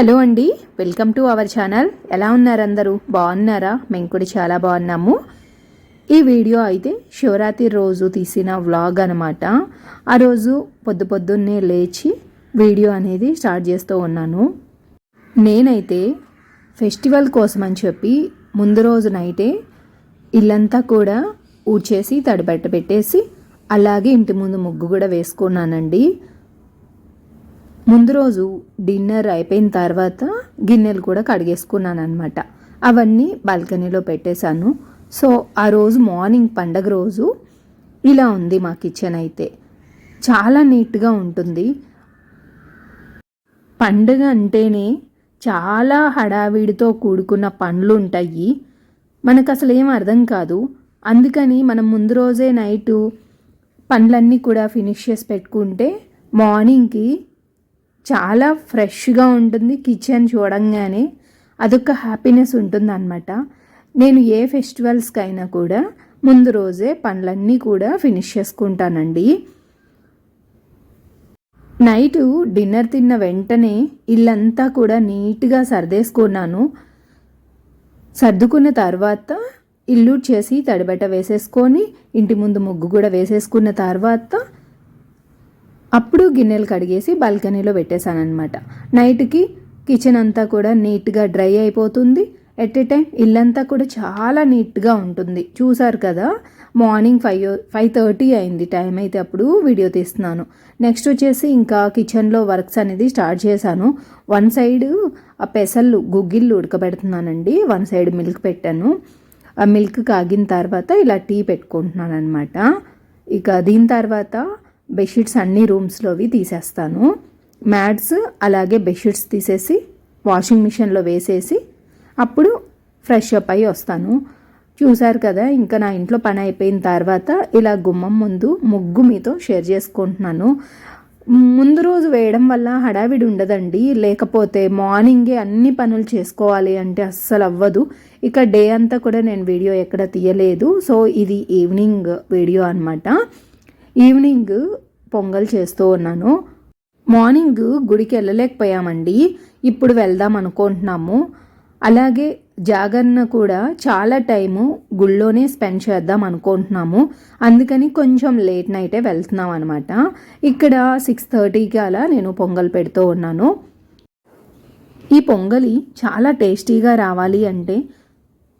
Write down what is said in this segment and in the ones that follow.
Hello అండి. Welcome to our channel. ఎలా ఉన్నారు అందరూ? బాగున్నారా? మేము కూడా చాలా బాగున్నాము. ఈ వీడియో అయితే శివరాత్రి రోజు తీసిన వ్లాగ్ అనమాట ఆ రోజు పొద్దు పొద్దున్నే లేచి వీడియో అనేది స్టార్ట్ చేస్తూ ఉన్నాను. నేనైతే ఫెస్టివల్ కోసం అని చెప్పి ముందు రోజు నైటే ఇల్లంతా కూడా ఊడ్చేసి తడిబట్ట పెట్టేసి అలాగే ఇంటి ముందు ముగ్గు కూడా వేసుకున్నానండి. ముందు రోజు డిన్నర్ అయిపోయిన తర్వాత గిన్నెలు కూడా కడిగేసుకున్నాను అనమాట అవన్నీ బాల్కనీలో పెట్టేశాను. సో ఆ రోజు మార్నింగ్ పండగ రోజు ఇలా ఉంది మా కిచెన్ అయితే. చాలా నీట్గా ఉంటుంది. పండుగ అంటేనే చాలా హడావిడితో కూడుకున్న పనులు ఉంటాయి మనకు అసలు ఏం అర్థం కాదు. అందుకని మనం ముందు రోజే నైటు పనులన్నీ కూడా ఫినిష్ చేసి పెట్టుకుంటే మార్నింగ్కి చాలా ఫ్రెష్గా ఉంటుంది కిచెన్ చూడంగానే. అదొక హ్యాపీనెస్ ఉంటుంది అనమాట నేను ఏ ఫెస్టివల్స్కి అయినా కూడా ముందు రోజే పనులన్నీ కూడా ఫినిష్ చేసుకుంటానండి. నైటు డిన్నర్ తిన్న వెంటనే ఇల్లంతా కూడా నీట్గా సర్దేసుకున్నాను. సర్దుకున్న తర్వాత ఇల్లు చేసి తడిబెట్ట వేసేసుకొని ఇంటి ముందు ముగ్గు కూడా వేసేసుకున్న తర్వాత అప్పుడు గిన్నెలు కడిగేసి బాల్కనీలో పెట్టేశానమాట అనమాట నైట్కి కిచెన్ అంతా కూడా నీట్గా డ్రై అయిపోతుంది. ఎట్ ఏ టైం ఇల్లంతా కూడా చాలా నీట్గా ఉంటుంది. చూసారు కదా మార్నింగ్ ఫైవ్ ఫైవ్ థర్టీ అయింది టైం అయితే అప్పుడు వీడియో తీస్తున్నాను. నెక్స్ట్ వచ్చేసి ఇంకా కిచెన్లో వర్క్స్ అనేది స్టార్ట్ చేశాను. వన్ సైడ్ ఆ పెసళ్ళు గుగ్గిళ్ళు ఉడకబెడుతున్నానండి. వన్ సైడ్ మిల్క్ పెట్టాను. ఆ మిల్క్ కాగిన తర్వాత ఇలా టీ పెట్టుకుంటున్నాను అనమాట ఇక దీని తర్వాత బెడ్షీట్స్ అన్ని రూమ్స్లోవి తీసేస్తాను. మ్యాట్స్ అలాగే బెడ్షీట్స్ తీసేసి వాషింగ్ మిషన్లో వేసేసి అప్పుడు ఫ్రెష్ అప్ అయ్యి వస్తాను. చూశారు కదా ఇంకా నా ఇంట్లో పని అయిపోయిన తర్వాత ఇలా గుమ్మం ముందు ముగ్గు మీతో షేర్ చేసుకుంటున్నాను. ముందు రోజు వేయడం వల్ల హడావిడి ఉండదండి. లేకపోతే మార్నింగే అన్ని పనులు చేసుకోవాలి అంటే అస్సలు అవ్వదు. ఇక డే అంతా కూడా నేను వీడియో ఎక్కడ తీయలేదు. సో ఇది ఈవినింగ్ వీడియో అనమాట ఈవినింగ్ పొంగల్ చేస్తూ ఉన్నాను. మార్నింగ్ గుడికి వెళ్ళలేకపోయామండి. ఇప్పుడు వెళ్దాం అనుకుంటున్నాము. అలాగే జాగరణ కూడా చాలా టైము గుళ్ళోనే స్పెండ్ చేద్దాం అనుకుంటున్నాము. అందుకని కొంచెం లేట్ నైటే వెళ్తున్నాం అనమాట ఇక్కడ సిక్స్ థర్టీకి అలా నేను పొంగల్ పెడుతూ ఉన్నాను. ఈ పొంగలి చాలా టేస్టీగా రావాలి అంటే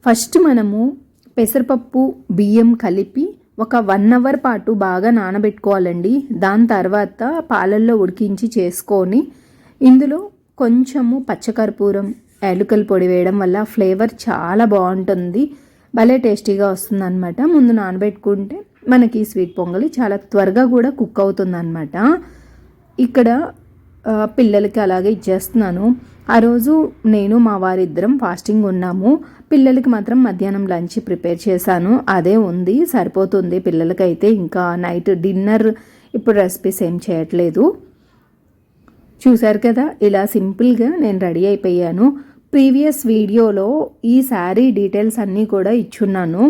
ఫస్ట్ మనము పెసరపప్పు బియ్యం కలిపి ఒక వన్ అవర్ పాటు బాగా నానబెట్టుకోవాలండి. దాని తర్వాత పాలల్లో ఉడికించి చేసుకొని ఇందులో కొంచెము పచ్చకర్పూరం యాలుకల పొడి వేయడం వల్ల ఫ్లేవర్ చాలా బాగుంటుంది. భలే టేస్టీగా వస్తుంది అనమాట ముందు నానబెట్టుకుంటే మనకి స్వీట్ పొంగలి చాలా త్వరగా కూడా కుక్ అవుతుంది అనమాట ఇక్కడ పిల్లలకి అలాగే ఇచ్చేస్తున్నాను. ఆ రోజు నేను మా వారిద్దరం ఫాస్టింగ్ ఉన్నాము. పిల్లలకి మాత్రం మధ్యాహ్నం లంచ్ ప్రిపేర్ చేశాను. అదే ఉంది సరిపోతుంది. పిల్లలకైతే ఇంకా నైట్ డిన్నర్. ఇప్పుడు రెసిపీస్ ఏం చేయట్లేదు. చూశారు కదా ఇలా సింపుల్గా నేను రెడీ అయిపోయాను. ప్రీవియస్ వీడియోలో ఈ శారీ డీటెయిల్స్ అన్నీ కూడా ఇచ్చున్నాను.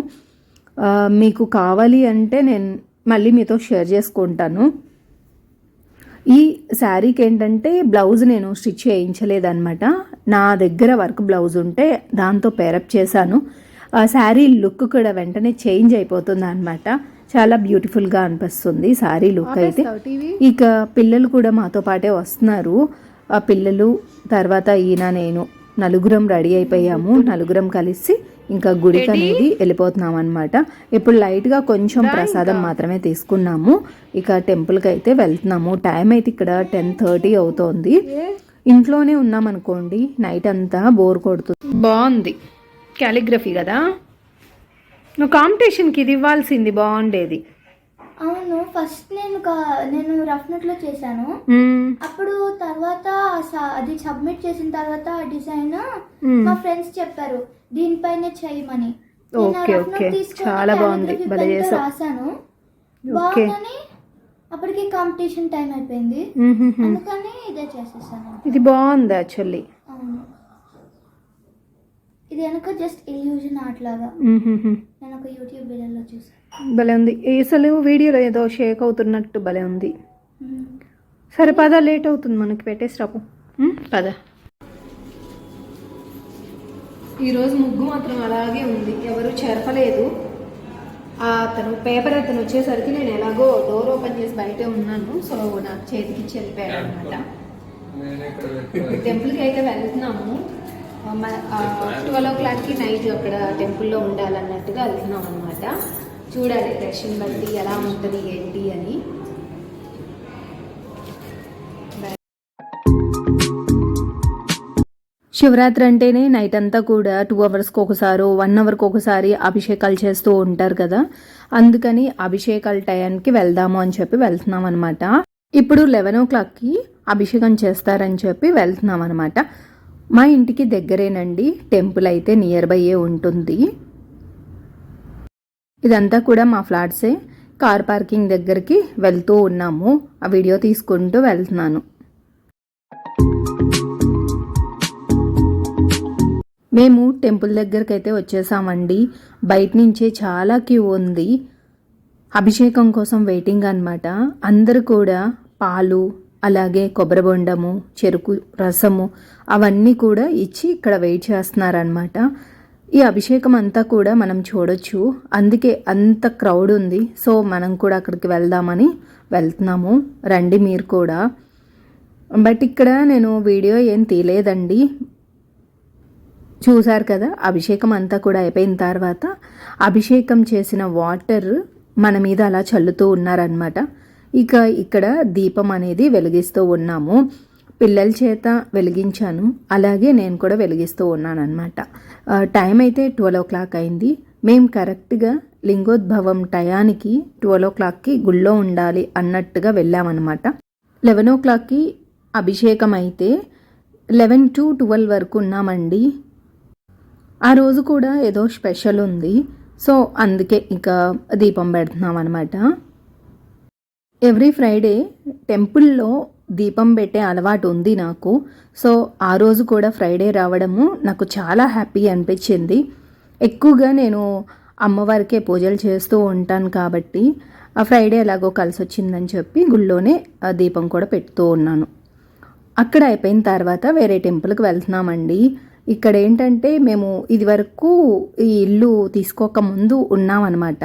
మీకు కావాలి అంటే నేను మళ్ళీ మీతో షేర్ చేసుకుంటాను. ఈ శారీకి ఏంటంటే బ్లౌజ్ నేను స్టిచ్ చేయించలేదన్నమాట. నా దగ్గర వర్క్ బ్లౌజ్ ఉంటే దాంతో పేరప్ చేశాను. ఆ శారీ లుక్ కూడా వెంటనే చేంజ్ అయిపోతుంది అనమాట చాలా బ్యూటిఫుల్గా అనిపిస్తుంది శారీ లుక్ అయితే. ఇక పిల్లలు కూడా మాతో పాటే వస్తున్నారు. ఆ పిల్లలు తర్వాత ఈయన నేను నలుగురం రెడీ అయిపోయాము. నలుగురం కలిసి ఇంకా గుడికి అనేది వెళ్ళిపోతున్నాం అనమాట ఇప్పుడు లైట్గా కొంచెం ప్రసాదం మాత్రమే తీసుకున్నాము. ఇక టెంపుల్కి అయితే వెళ్తున్నాము. టైం అయితే ఇక్కడ టెన్ థర్టీ అవుతోంది. ఇంట్లోనే ఉన్నాం అనుకోండి. నైట్ అంతా బోర్ కొడుతుంది. బాగుంది. క్యాలిగ్రఫీ కదా? నువ్వు కాంపిటీషన్కి ఇది ఇవ్వాల్సింది బాగుండేది. అవును ఫస్ట్ నేను నేను రఫ్ నోట్లో చేశాను. అప్పుడు తర్వాత అది సబ్మిట్ చేసిన తర్వాత ఆ డిజైన్ మా ఫ్రెండ్స్ చెప్పారు దీనిపైనే చేయమని. Okay okay. చాలా బాగుంది. భలే చేసావు. రాశాను. బాగుందని అప్పటికి కాంపిటీషన్ టైం అయిపోయింది. అందుకని ఇదే చేసేసాను. ఇది బాగుంది యాక్చువల్లీ ఇది వెనక జస్ట్ ఇల్యూజన్ ఆర్ట్ లాగా. నేను ఒక యూట్యూబ్ వీడియోలో చూసాను భలే ఉంది. అసలు వీడియోలో ఏదో షేక్ అవుతున్నట్టు భలే ఉంది. సరే పద లేట్ అవుతుంది మనకి పెట్టేసి రాపు. పద. ఈరోజు ముగ్గు మాత్రం అలాగే ఉంది. ఎవరు చెరపలేదు. ఆ అతను పేపర్ అతను వచ్చేసరికి నేను ఎలాగో డోర్ ఓపెన్ చేసి బయటే ఉన్నాను. సో నాకు చేతికి ఇచ్చి వెళ్ళిపోయాడు అనమాట టెంపుల్కి అయితే వెళ్తున్నాము. ట్వెల్వ్ ఓ క్లాక్కి నైట్ అక్కడ టెంపుల్లో ఉండాలన్నట్టుగా వెళ్తున్నాం అనమాట చూడాలి దర్శనం బట్టి ఎలా ఉంటుంది ఏంటి అని. శివరాత్రి అంటేనే నైట్ అంతా కూడా టూ అవర్స్కి ఒకసారి వన్ అవర్కి ఒకసారి అభిషేకాలు చేస్తూ ఉంటారు కదా. అందుకని అభిషేకాల టయానికి వెళ్దాము అని చెప్పి వెళ్తున్నాం అనమాట ఇప్పుడు లెవెన్ ఓ క్లాక్కి అభిషేకం చేస్తారని చెప్పి వెళ్తున్నాం అనమాట మా ఇంటికి దగ్గరేనండి టెంపుల్ అయితే నియర్ బైయే ఉంటుంది. ఇదంతా కూడా మా ఫ్లాట్సే. కార్ పార్కింగ్ దగ్గరికి వెళ్తూ ఉన్నాము. ఆ వీడియో తీసుకుంటూ వెళ్తున్నాను. మేము టెంపుల్ దగ్గరికి అయితే వచ్చేసామండి. బయట నుంచే చాలా క్యూ ఉంది. అభిషేకం కోసం వెయిటింగ్ అన్నమాట. అందరూ కూడా పాలు అలాగే కొబ్బరి బొండము చెరుకు రసము అవన్నీ కూడా ఇచ్చి ఇక్కడ వెయిట్ చేస్తున్నారనమాట ఈ అభిషేకం అంతా కూడా మనం చూడొచ్చు. అందుకే అంత క్రౌడ్ ఉంది. సో మనం కూడా అక్కడికి వెళ్దామని వెళ్తున్నాము. రండి మీరు కూడా. బట్ ఇక్కడ నేను వీడియో ఏం తీయలేదండి. చూశారు కదా అభిషేకం అంతా కూడా అయిపోయిన తర్వాత అభిషేకం చేసిన వాటర్ మన మీద అలా చల్లుతూ ఉన్నారనమాట ఇక ఇక్కడ దీపం అనేది వెలిగిస్తూ ఉన్నాము. పిల్లల చేత వెలిగించాను. అలాగే నేను కూడా వెలిగిస్తూ ఉన్నాను అనమాట టైం అయితే ట్వెల్వ్ ఓ క్లాక్ అయింది. మేము కరెక్ట్గా లింగోద్భవం టయానికి ట్వెల్వ్ ఓ క్లాక్కి గుళ్ళో ఉండాలి అన్నట్టుగా వెళ్ళామన్నమాట. లెవెన్ ఓ క్లాక్కి అభిషేకం అయితే లెవెన్ టు ట్వెల్వ్ వరకు ఉన్నామండి. ఆ రోజు కూడా ఏదో స్పెషల్ ఉంది. సో అందుకే ఇక దీపం పెడుతున్నాం అనమాట ఎవ్రీ ఫ్రైడే టెంపుల్లో దీపం పెట్టే అలవాటు ఉంది నాకు. సో ఆ రోజు కూడా ఫ్రైడే రావడము నాకు చాలా హ్యాపీ అనిపించింది. ఎక్కువగా నేను అమ్మవారికే పూజలు చేస్తూ ఉంటాను కాబట్టి ఆ ఫ్రైడే ఎలాగో కలిసి వచ్చిందని చెప్పి గుళ్ళోనే దీపం కూడా పెడుతూ ఉన్నాను. అక్కడ అయిపోయిన తర్వాత వేరే టెంపుల్కి వెళ్తున్నామండి. ఇక్కడ ఏంటంటే మేము ఇదివరకు ఈ ఇల్లు తీసుకోక ముందు ఉన్నామన్నమాట.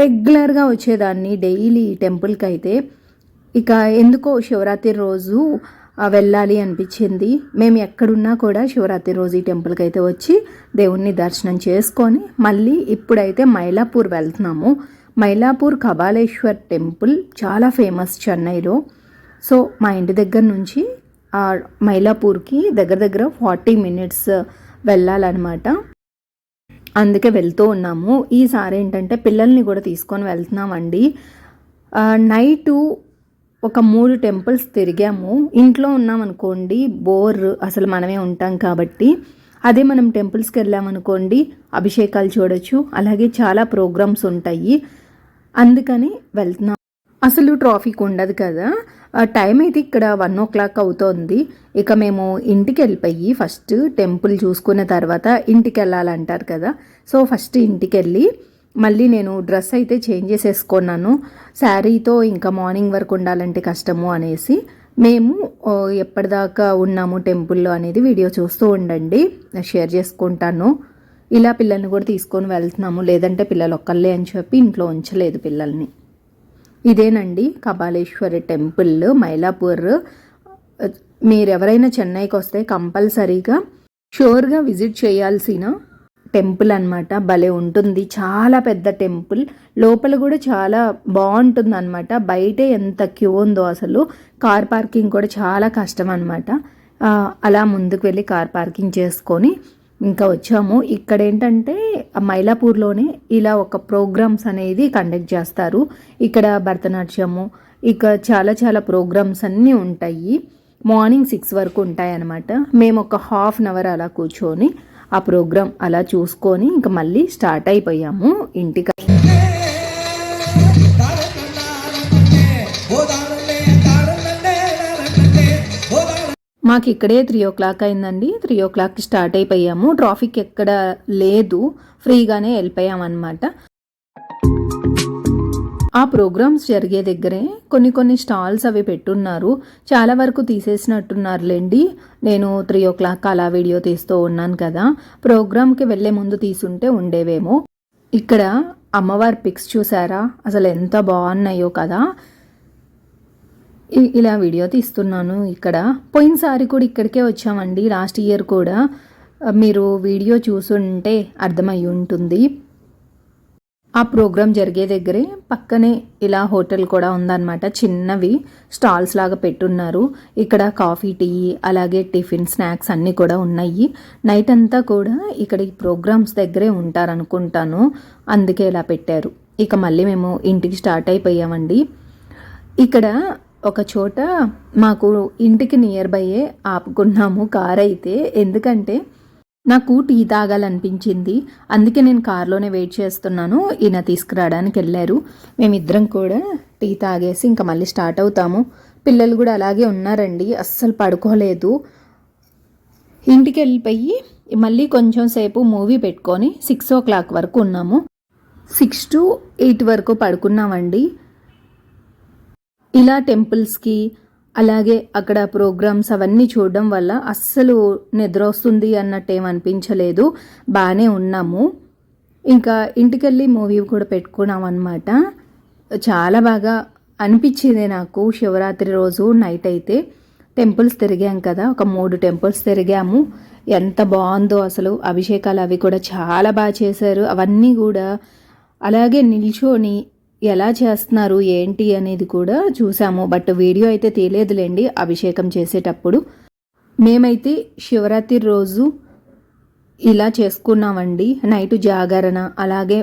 రెగ్యులర్గా వచ్చేదాన్ని. డైలీ టెంపుల్కి అయితే ఇక ఎందుకో శివరాత్రి రోజు వెళ్ళాలి అనిపించింది. మేము ఎక్కడున్నా కూడా శివరాత్రి రోజు ఈ టెంపుల్కి అయితే వచ్చి దేవుణ్ణి దర్శనం చేసుకొని మళ్ళీ ఇప్పుడైతే మైలాపూర్ వెళ్తున్నాము. మైలాపూర్ కబాలేశ్వర్ టెంపుల్ చాలా ఫేమస్ చెన్నైలో. సో మా ఇంటి దగ్గర నుంచి ఆ మైలాపూర్కి దగ్గర దగ్గర ఫార్టీ మినిట్స్ వెళ్ళాలన్నమాట. అందుకే వెళ్తూ ఉన్నాము. ఈసారి ఏంటంటే పిల్లల్ని కూడా తీసుకొని వెళ్తున్నామండి. నైటు ఒక మూడు టెంపుల్స్ తిరిగాము. ఇంట్లో ఉన్నాం అనుకోండి బోర్ అసలు మనమే ఉంటాం కాబట్టి అదే మనం టెంపుల్స్కి వెళ్ళామనుకోండి అభిషేకాలు చూడొచ్చు అలాగే చాలా ప్రోగ్రామ్స్ ఉంటాయి. అందుకని వెళ్తున్నాం. అసలు ట్రాఫిక్ ఉండదు కదా. టైం అయితే ఇక్కడ వన్ ఓ క్లాక్ అవుతోంది. ఇక మేము ఇంటికి వెళ్ళిపోయి ఫస్ట్ టెంపుల్ చూసుకున్న తర్వాత ఇంటికి వెళ్ళాలంటారు కదా. సో ఫస్ట్ ఇంటికి వెళ్ళి మళ్ళీ నేను డ్రెస్ అయితే చేంజ్ చేసేసుకున్నాను. శారీతో ఇంకా మార్నింగ్ వరకు ఉండాలంటే కష్టము అనేసి. మేము ఎప్పటిదాకా ఉన్నాము టెంపుల్లో అనేది వీడియో చూస్తూ ఉండండి. షేర్ చేసుకుంటాను. ఇలా పిల్లల్ని కూడా తీసుకొని వెళ్తున్నాము. లేదంటే పిల్లలు ఒక్కళ్ళే అని చెప్పి ఇంట్లో ఉంచలేదు పిల్లల్ని. ఇదేనండి కపాలేశ్వరి టెంపుల్ మైలాపూర్. మీరు ఎవరైనా చెన్నైకి వస్తే కంపల్సరీగా షూర్గా విజిట్ చేయాల్సిన టెంపుల్ అన్నమాట. భలే ఉంటుంది. చాలా పెద్ద టెంపుల్. లోపల కూడా చాలా బాగుంటుంది అనమాట బయటే ఎంత క్యూ ఉందో అసలు. కార్ పార్కింగ్ కూడా చాలా కష్టం అనమాట అలా ముందుకు వెళ్ళి కార్ పార్కింగ్ చేసుకొని ఇంకా వచ్చాము. ఇక్కడ ఏంటంటే మైలాపూర్లోనే ఇలా ఒక ప్రోగ్రామ్స్ అనేది కండక్ట్ చేస్తారు. ఇక్కడ భరతనాట్యము ఇక చాలా చాలా ప్రోగ్రామ్స్ అన్నీ ఉంటాయి. మార్నింగ్ సిక్స్ వరకు ఉంటాయి అన్నమాట మేము ఒక హాఫ్ అన్ అవర్ అలా కూర్చొని ఆ ప్రోగ్రామ్ అలా చూసుకొని ఇంకా మళ్ళీ స్టార్ట్ అయిపోయాము ఇంటికి. మాకు ఇక్కడే త్రీ ఓ క్లాక్ అయిందండి. త్రీ ఓ క్లాక్కి స్టార్ట్ అయిపోయాము. ట్రాఫిక్ ఎక్కడ లేదు. ఫ్రీగానే వెళ్ళిపోయాం అనమాట ఆ ప్రోగ్రామ్స్ జరిగే దగ్గరే కొన్ని కొన్ని స్టాల్స్ అవి పెట్టున్నారు. చాలా వరకు తీసేసినట్టున్నారులేండి. నేను త్రీ ఓ క్లాక్ అలా వీడియో తీస్తూ ఉన్నాను కదా. ప్రోగ్రామ్కి వెళ్ళే ముందు తీసుంటే ఉండేవేమో. ఇక్కడ అమ్మవారి పిక్స్ చూసారా? అసలు ఎంత బాగున్నాయో కదా. ఇ- ఇలా వీడియో తీస్తున్నాను ఇక్కడ. పోయినసారి కూడా ఇక్కడికే వచ్చామండి. లాస్ట్ ఇయర్ కూడా. మీరు వీడియో చూసుంటే అర్థమై ఉంటుంది ఆ ప్రోగ్రామ్ జరిగే దగ్గరే పక్కనే ఇలా హోటల్ కూడా ఉందన్నమాట. చిన్నవి స్టాల్స్ లాగా పెట్టున్నారు. ఇక్కడ కాఫీ టీ అలాగే టిఫిన్ స్నాక్స్ అన్నీ కూడా ఉన్నాయి. నైట్ అంతా కూడా ఇక్కడ ఈ ప్రోగ్రామ్స్ దగ్గరే ఉంటారనుకుంటాను. అందుకే ఇలా పెట్టారు. ఇక మళ్ళీ మేము ఇంటికి స్టార్ట్ అయిపోయామండి. ఇక్కడ ఒక చోట మాకు ఇంటికి నియర్ బైయే ఆపుకున్నాము కార్ అయితే ఎందుకంటే నాకు టీ తాగాలనిపించింది. అందుకే నేను కారులోనే వెయిట్ చేస్తున్నాను. ఈయన తీసుకురావడానికి వెళ్ళారు. మేమిద్దరం కూడా టీ తాగేసి ఇంకా మళ్ళీ స్టార్ట్ అవుతాము. పిల్లలు కూడా అలాగే ఉన్నారండి. అస్సలు పడుకోలేదు. ఇంటికి వెళ్ళిపోయి మళ్ళీ కొంచెం సేపు మూవీ పెట్టుకొని సిక్స్ ఓ క్లాక్ వరకు ఉన్నాము. సిక్స్ టు ఎయిట్ వరకు పడుకున్నామండి. ఇలా టెంపుల్స్కి అలాగే అక్కడ ప్రోగ్రామ్స్ అవన్నీ చూడడం వల్ల అస్సలు నిద్ర వస్తుంది అన్నట్టు ఏం అనిపించలేదు. బాగానే ఉన్నాము. ఇంకా ఇంటికెళ్ళి మూవీ కూడా పెట్టుకున్నాం అనమాట చాలా బాగా అనిపించింది నాకు శివరాత్రి రోజు నైట్ అయితే. టెంపుల్స్ తిరిగాం కదా ఒక మూడు టెంపుల్స్ తిరిగాము. ఎంత బాగుందో అసలు అభిషేకాలు అవి కూడా చాలా బాగా చేశారు. అవన్నీ కూడా అలాగే నిల్చొని ఎలా చేస్తున్నారు ఏంటి అనేది కూడా చూసాము. బట్ వీడియో అయితే తీయలేదులేండి అభిషేకం చేసేటప్పుడు. మేమైతే శివరాత్రి రోజు ఇలా చేసుకున్నామండి. నైట్ జాగరణ అలాగే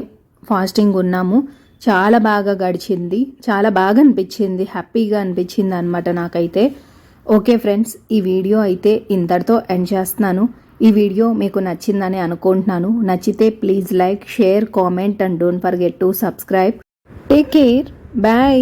ఫాస్టింగ్ ఉన్నాము. చాలా బాగా గడిచింది. చాలా బాగా అనిపించింది. హ్యాపీగా అనిపించింది అనమాట నాకైతే. ఓకే ఫ్రెండ్స్ ఈ వీడియో అయితే ఇంతటితో ఎండ్ చేస్తున్నాను. ఈ వీడియో మీకు నచ్చిందని అనుకుంటున్నాను. నచ్చితే please like share comment and don't forget to subscribe. Take care bye